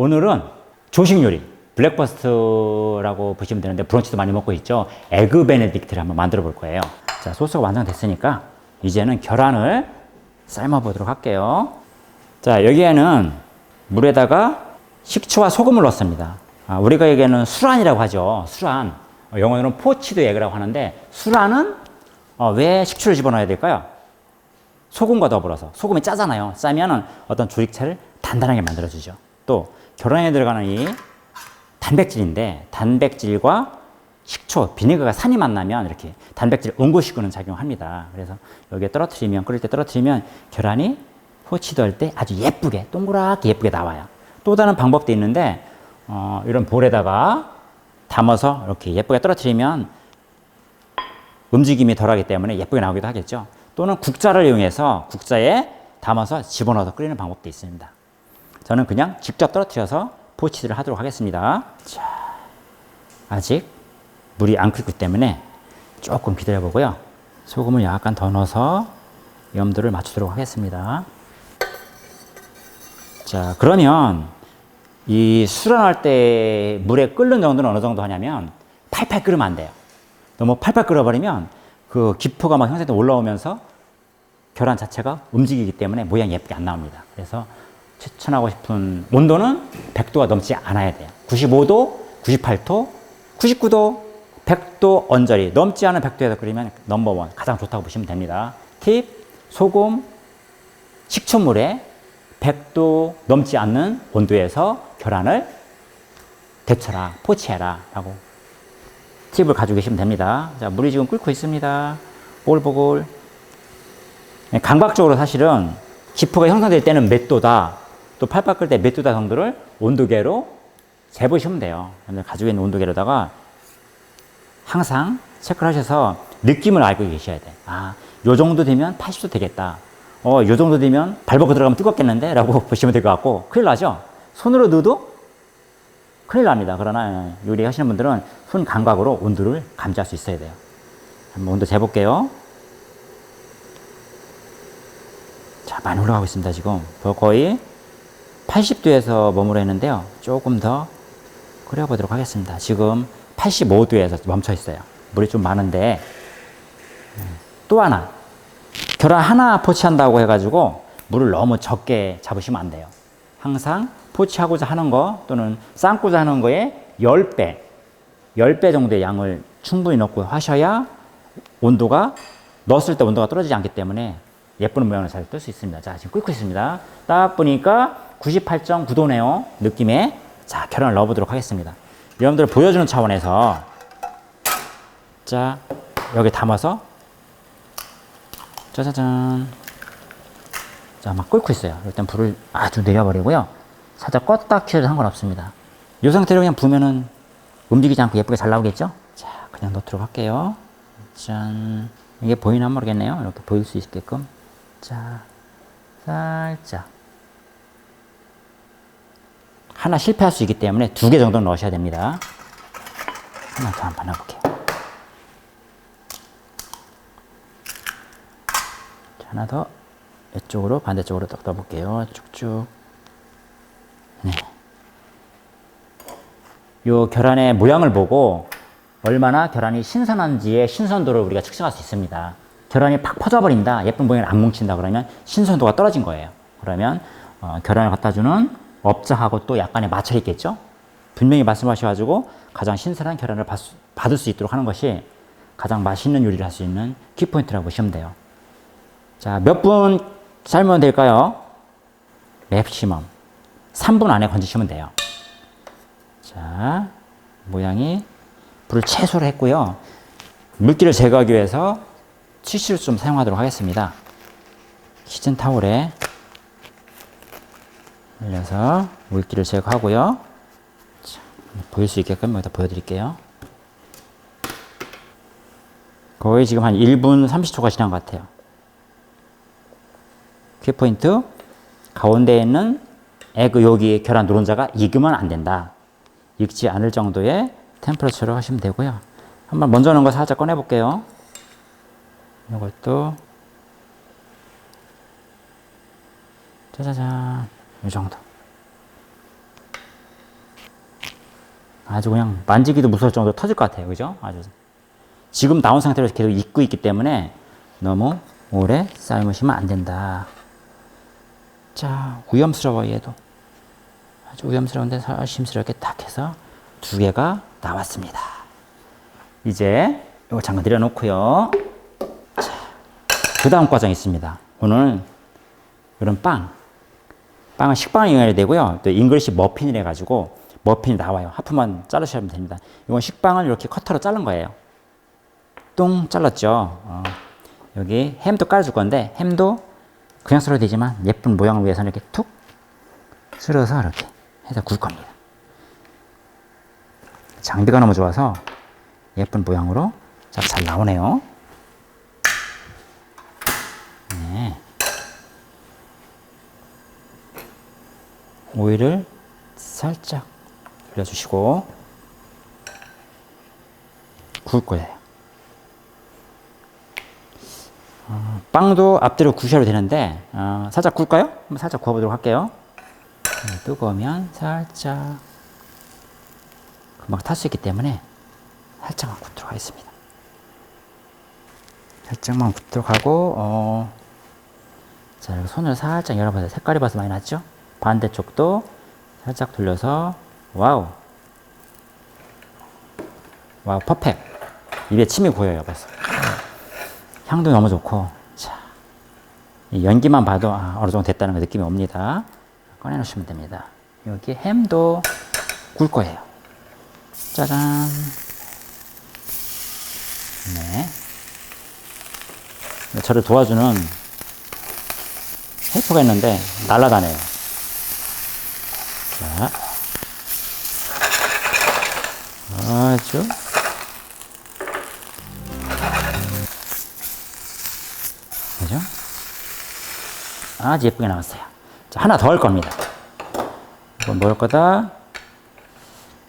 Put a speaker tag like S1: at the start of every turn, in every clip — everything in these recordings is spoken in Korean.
S1: 오늘은 조식 요리 블랙버스트라고 보시면 되는데 브런치도 많이 먹고 있죠. 에그 베네딕트를 한번 만들어 볼 거예요. 자, 소스가 완성됐으니까 이제는 계란을 삶아 보도록 할게요. 자, 여기에는 물에다가 식초와 소금을 넣습니다. 아, 우리가 여기에는 수란이라고 하죠. 수란. 어, 영어로는 포치드 에그라고 하는데 수란은 어, 왜 식초를 집어넣어야 될까요? 소금과 더불어서 소금이 짜잖아요. 짜면은 어떤 조직체를 단단하게 만들어주죠. 또 계란에 들어가는 이 단백질인데 단백질과 식초, 비네거가 산이 만나면 이렇게 단백질 응고시키는 작용합니다. 그래서 여기에 떨어뜨리면 끓일 때 떨어뜨리면 계란이 포치도 할 때 아주 예쁘게 동그랗게 예쁘게 나와요. 또 다른 방법도 있는데 어, 이런 볼에다가 담아서 이렇게 예쁘게 떨어뜨리면 움직임이 덜하기 때문에 예쁘게 나오기도 하겠죠. 또는 국자를 이용해서 국자에 담아서 집어넣어서 끓이는 방법도 있습니다. 저는 그냥 직접 떨어뜨려서 포치를 하도록 하겠습니다. 자, 아직 물이 안 끓기 때문에 조금 기다려 보고요. 소금을 약간 더 넣어서 염도를 맞추도록 하겠습니다. 자, 그러면 이 수란할 때 물에 끓는 정도는 어느 정도 하냐면 팔팔 끓으면 안 돼요. 너무 팔팔 끓어버리면 그 기포가 막 형성돼 올라오면서 계란 자체가 움직이기 때문에 모양이 예쁘게 안 나옵니다. 그래서 추천하고 싶은 온도는 100도가 넘지 않아야 돼요. 95도, 98도, 99도, 100도 언저리 넘지 않은 100도에서 끓이면 넘버원 가장 좋다고 보시면 됩니다. 팁, 소금, 식초물에 100도 넘지 않는 온도에서 계란을 데쳐라, 포치해라 라고 팁을 가지고 계시면 됩니다. 자, 물이 지금 끓고 있습니다. 보글보글. 네, 감각적으로 사실은 기포가 형성될 때는 몇 도다, 또 팔팔 끓을 때몇 도다 정도를 온도계로 재보시면 돼요. 가지고 있는 온도계로다가 항상 체크를 하셔서 느낌을 알고 계셔야 돼. 아, 요 정도 되면 80도 되겠다. 어, 요 정도 되면 발벗고 들어가면 뜨겁겠는데? 라고 보시면 될 것 같고, 큰일 나죠? 손으로 넣어도 큰일 납니다. 그러나 요리 하시는 분들은 손 감각으로 온도를 감지할 수 있어야 돼요. 한번 온도 재볼게요. 자, 많이 올라가고 있습니다. 지금 거의 80도에서 머무르 있는데요. 조금 더 끓여보도록 하겠습니다. 지금 85도에서 멈춰 있어요. 물이 좀 많은데 또 하나 계란 하나 포치한다고 해가지고 물을 너무 적게 잡으시면 안 돼요. 항상 포치하고자 하는 거 또는 삶고자 하는 거에 10배, 10배 정도의 양을 충분히 넣고 하셔야 온도가 넣었을 때 온도가 떨어지지 않기 때문에 예쁜 모양을 잘 뜰 수 있습니다. 자, 지금 끓고 있습니다. 딱 보니까 98.9도네요. 느낌에. 자, 계란을 넣어보도록 하겠습니다. 여러분들 보여주는 차원에서 자, 여기 담아서 짜자잔. 자, 막 끓고 있어요. 일단 불을 아주 내려버리고요. 살짝 껐다 켜도 상관없습니다. 이 상태로 그냥 부면은 움직이지 않고 예쁘게 잘 나오겠죠? 자, 그냥 넣도록 할게요. 짠. 이게 보이나 모르겠네요. 이렇게 보일 수 있게끔. 자, 살짝. 하나 실패할 수 있기 때문에 두 개 정도 넣으셔야 됩니다. 하나 더 한번 넣어볼게요. 자, 하나 더 이쪽으로 반대쪽으로 딱 넣어볼게요. 쭉쭉. 네. 요 계란의 모양을 보고 얼마나 계란이 신선한지의 신선도를 우리가 측정할 수 있습니다. 계란이 팍 퍼져버린다, 예쁜 모양이 안 뭉친다 그러면 신선도가 떨어진 거예요. 그러면 어, 계란을 갖다 주는 업자하고 또 약간의 마찰이 있겠죠? 분명히 말씀하셔가지고 가장 신선한 받, 받을 수 있도록 하는 것이 가장 맛있는 요리를 할 수 있는 키포인트라고 보시면 돼요. 자, 몇 분 삶으면 될까요? 맥시멈. 3분 안에 건지시면 돼요. 자, 모양이 불을 최소로 했고요. 물기를 제거하기 위해서 티슈를 좀 사용하도록 하겠습니다. 키친 타올에 올려서 물기를 제거하고요. 자, 보일 수 있게끔 여기다 보여드릴게요. 거의 지금 한 1분 30초가 지난 것 같아요. 키포인트 가운데에 있는 에그 여기 계란 노른자가 익으면 안 된다. 익지 않을 정도의 템퍼러처로 하시면 되고요. 한번 먼저 넣은 거 살짝 꺼내 볼게요. 이것도 짜자잔 이 정도. 아주 그냥 만지기도 무서울 정도로 터질 것 같아요. 그죠? 아주. 지금 나온 상태로 계속 익고 있기 때문에 너무 오래 삶으시면 안 된다. 자, 위험스러워, 얘도. 아주 위험스러운데 조심스럽게 딱 해서 두 개가 나왔습니다. 이제 이거 잠깐 내려놓고요. 자, 그 다음 과정이 있습니다. 오늘 이런 빵. 빵은 식빵을 이용해야 되고요. 또 잉글리시 머핀을 해가지고 머핀이 나와요. 하프만 자르시면 됩니다. 이건 식빵을 이렇게 커터로 자른 거예요. 똥 잘랐죠. 어. 여기 햄도 깔아줄 건데 햄도 그냥 썰어도 되지만 예쁜 모양을 위해서 이렇게 툭 쓸어서 이렇게 해서 구울 겁니다. 장비가 너무 좋아서 예쁜 모양으로 잘, 잘 나오네요. 오일을 살짝 올려주시고 구울 거예요. 어, 빵도 앞뒤로 구우셔도 되는데 어, 살짝 구울까요? 한번 살짝 구워보도록 할게요. 네, 뜨거우면 살짝 금방 탈 수 있기 때문에 살짝만 굽도록 하겠습니다. 살짝만 굽도록 하고 어, 자 손을 살짝 열어보세요. 색깔이 봐서 많이 났죠? 반대쪽도 살짝 돌려서 와우 와우 퍼펙 입에 침이 고여요 벌써 향도 너무 좋고 자, 이 연기만 봐도 아, 어느 정도 됐다는 거 느낌이 옵니다. 꺼내놓으시면 됩니다. 여기 햄도 굴 거예요. 짜잔. 네. 저를 도와주는 헬퍼가 있는데 날아다녀요. 자. 아주 그죠? 아주 예쁘게 나왔어요. 자, 하나 더 할 겁니다. 이건 뭘 거다?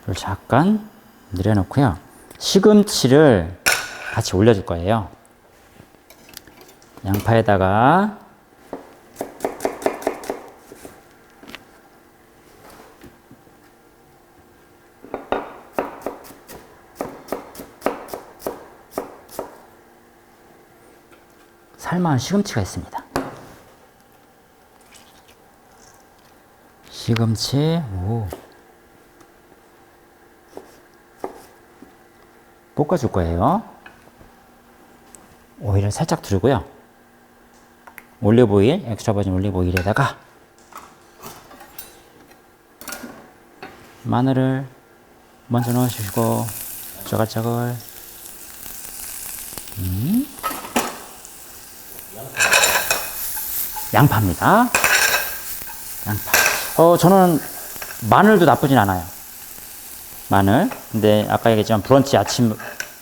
S1: 이걸 잠깐 내려놓고요. 시금치를 같이 올려줄 거예요. 양파에다가 삶아온 시금치가 있습니다. 시금치, 오. 볶아줄 거예요. 오일을 살짝 두르고요. 올리브오일, 엑스트라 버진 올리브오일에다가 마늘을 먼저 넣어주시고 저글저글 양파입니다. 양파. 어, 저는 마늘도 나쁘진 않아요. 마늘. 근데 아까 얘기했지만 브런치 아침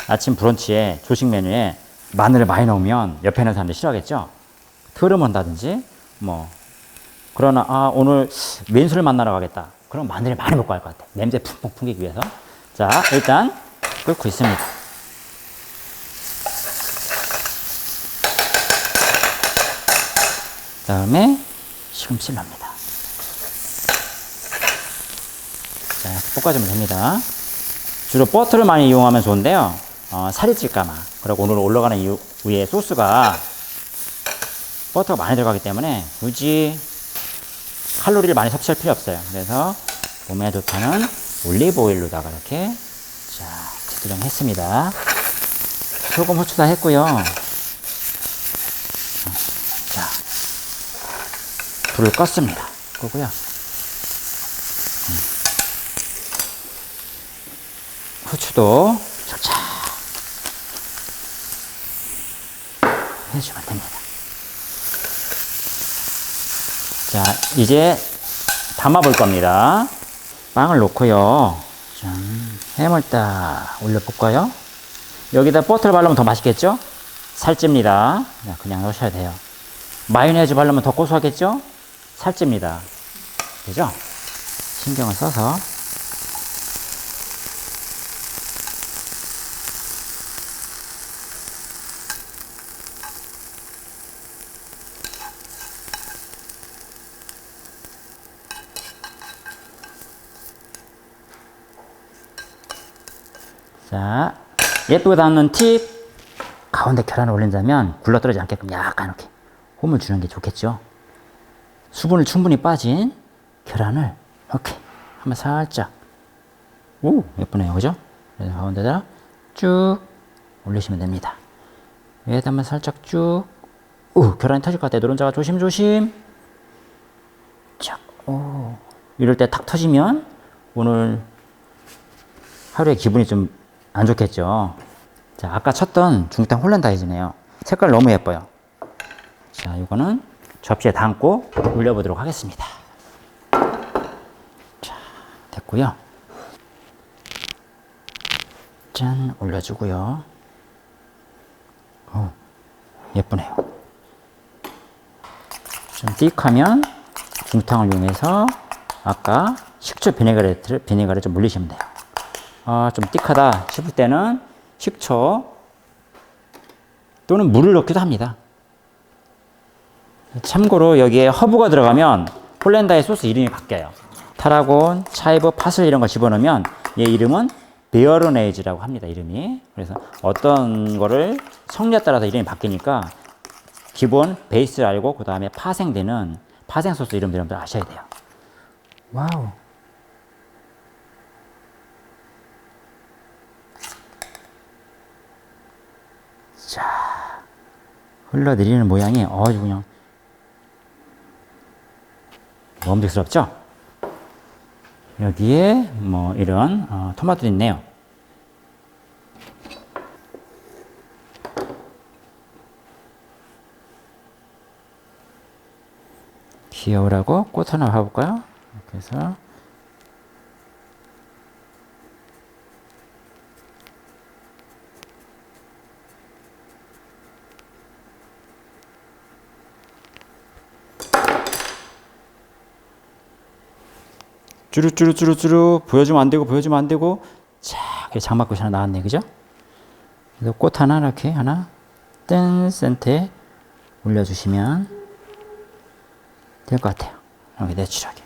S1: 아침 브런치에 조식 메뉴에 마늘을 많이 넣으면 옆에 있는 사람들 싫어하겠죠. 트름 온다든지 뭐 그러나 아 오늘 왼수를 만나러 가겠다. 그럼 마늘을 많이 먹고 갈 것 같아. 냄새 푹푹 풍기기 위해서. 자 일단 끓고 있습니다. 다음에 시금치를 넣습니다. 자, 볶아주면 됩니다. 주로 버터를 많이 이용하면 좋은데요. 어, 살이 찔까봐. 그리고 오늘 올라가는 위에 소스가 버터가 많이 들어가기 때문에 굳이 칼로리를 많이 섭취할 필요 없어요. 그래서 몸에 좋다는 올리브 오일로다가 이렇게 자, 재조정했습니다. 소금, 후추 다 했고요. 불을 껐습니다. 끄고요. 음. 후추도 살짝 해주면 됩니다. 자, 이제 담아볼 겁니다. 빵을 놓고요. 좀 햄을 딱 올려볼까요? 여기다 버터를 바르면 더 맛있겠죠? 살찝니다. 그냥 넣으셔야 돼요. 마요네즈 바르면 더 고소하겠죠? 살찝니다. 그죠? 신경을 써서 자, 예쁘게 닿는 팁. 가운데 계란을 올린다면 굴러떨어지지 않게끔 약간 이렇게 홈을 주는 게 좋겠죠. 수분을 충분히 빠진 계란을 이렇게 한번 살짝. 오, 예쁘네요. 그죠? 그래서 가운데다 쭉 올리시면 됩니다. 위에다 한번 살짝 쭉. 오, 계란이 터질 것 같아요. 노른자가 조심조심. 쫙. 오. 이럴 때 탁 터지면 오늘 하루의 기분이 좀 안 좋겠죠. 자, 아까 쳤던 중탕 홀란다이즈네요. 색깔 너무 예뻐요. 자, 이거는 접시에 담고 올려보도록 하겠습니다. 자, 됐고요. 짠, 올려주고요. 어, 예쁘네요. 좀 띡하면 중탕을 이용해서 아까 식초 비네가르, 비네가를 좀 물리시면 돼요. 아, 좀 띡하다 싶을 때는 식초 또는 물을 넣기도 합니다. 참고로 여기에 허브가 들어가면 폴란다의 소스 이름이 바뀌어요. 타라곤, 차이브, 파슬 이런 거 집어넣으면 얘 이름은 베어로네이즈라고 합니다. 이름이. 그래서 어떤 거를 성류에 따라서 이름이 바뀌니까 기본 베이스를 알고 그 다음에 파생되는 파생 소스 이름 여러분들 아셔야 돼요. 와우. 자, 흘러내리는 모양이 아주 그냥 먹음직스럽죠? 여기에 뭐 이런 어, 토마토도 있네요. 귀여우라고 꽃 하나 봐볼까요? 이렇게 해서 쭈루쭈루쭈루쭈루 보여주면 안 되고 보여주면 안 되고 자, 이렇게 장막꽃이 하나 나왔네, 그죠? 그래서 꽃 하나 이렇게 하나 뜬 센터에 올려주시면 될 것 같아요. 이렇게 내추럴하게.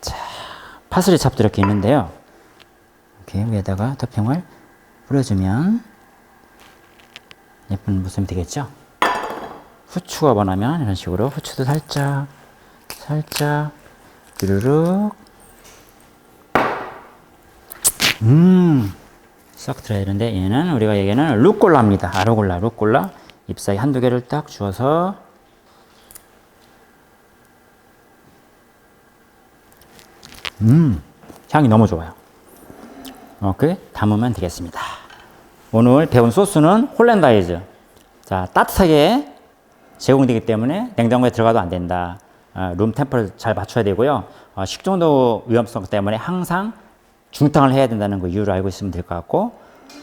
S1: 자, 파슬리 찹도 이렇게 있는데요. 이렇게 위에다가 토핑을 뿌려주면 예쁜 모습이 되겠죠? 후추가 원하면 이런 식으로 후추도 살짝 살짝 뚜루룩. 음싹 들어야 되는데 얘는 우리가 얘기하는 루꼴라입니다. 아로골라 루꼴라. 잎사이 한두 개를 딱 주어서 음 향이 너무 좋아요. 이렇게 담으면 되겠습니다 오늘 배운 소스는 홀랜다이즈. 자, 따뜻하게 제공되기 때문에 냉장고에 들어가도 안 된다. 어, 룸 템퍼를 잘 맞춰야 되고요. 어, 식중독 위험성 때문에 항상 중탕을 해야 된다는 거 이유를 알고 있으면 될 것 같고,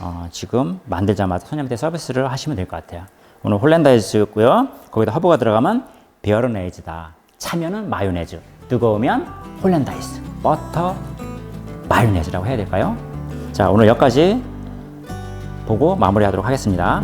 S1: 어, 지금 만들자마자 손님한테 서비스를 하시면 될 것 같아요. 오늘 홀랜다이즈였고요. 거기다 허브가 들어가면 베어르네이즈다. 차면은 마요네즈. 뜨거우면 홀랜다이즈. 버터 마요네즈라고 해야 될까요? 자, 오늘 여기까지 보고 마무리하도록 하겠습니다.